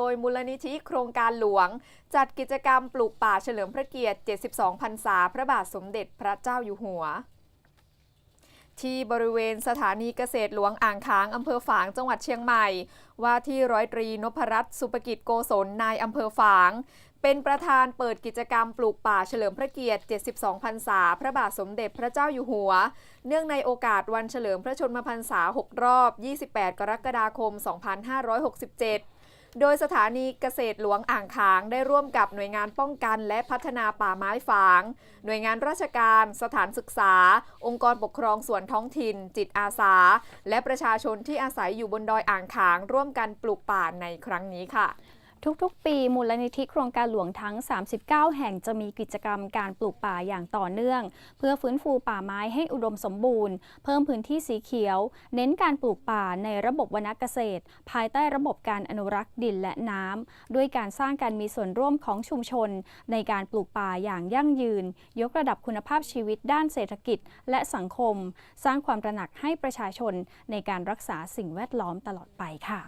โดยมูลนิธิโครงการหลวง จัดกิจกรรมปลูกป่าเฉลิมพระเกียรติ 72 พรรษา พระบาทสมเด็จพระเจ้าอยู่หัว ที่บริเวณสถานีเกษตรหลวงอ่างค้างอำเภอฝางจังหวัดเชียงใหม่ ว่าที่ร้อยตรีนพรัตน์สุปกิจโกศลนายอำเภอฝาง เป็นประธานเปิดกิจกรรมปลูกป่าเฉลิมพระเกียรติ 72 พรรษา พระบาทสมเด็จพระเจ้าอยู่หัว เนื่องในโอกาสวันเฉลิมพระชนมพรรษา 6 รอบ 28 กรกฎาคม 2567 โดยสถานีเกษตรหลวงอ่างขางได้ร่วมกับหน่วยงานป้องกันและพัฒนาป่าไม้ฝาง หน่วยงานราชการ สถานศึกษา องค์กรปกครองส่วนท้องถิ่น จิตอาสา และประชาชนที่อาศัยอยู่บนดอยอ่างขาง ร่วมกันปลูกป่าในครั้งนี้ค่ะ ทุกๆ ปีมูลนิธิโครงการหลวงทั้ง 39 แห่งจะมีกิจกรรมการปลูกป่าอย่างต่อเนื่อง เพื่อฟื้นฟูป่าไม้ให้อุดมสมบูรณ์ เพิ่มพื้นที่สีเขียว เน้นการปลูกป่าในระบบวนเกษตร ภายใต้ระบบการอนุรักษ์ดินและน้ำด้วยการสร้างการมีส่วนร่วมของชุมชน ในการปลูกป่าอย่างยั่งยืน ยกระดับคุณภาพชีวิตด้านเศรษฐกิจและสังคม สร้างความตระหนักให้ประชาชนในการรักษาสิ่งแวดล้อมตลอดไปค่ะ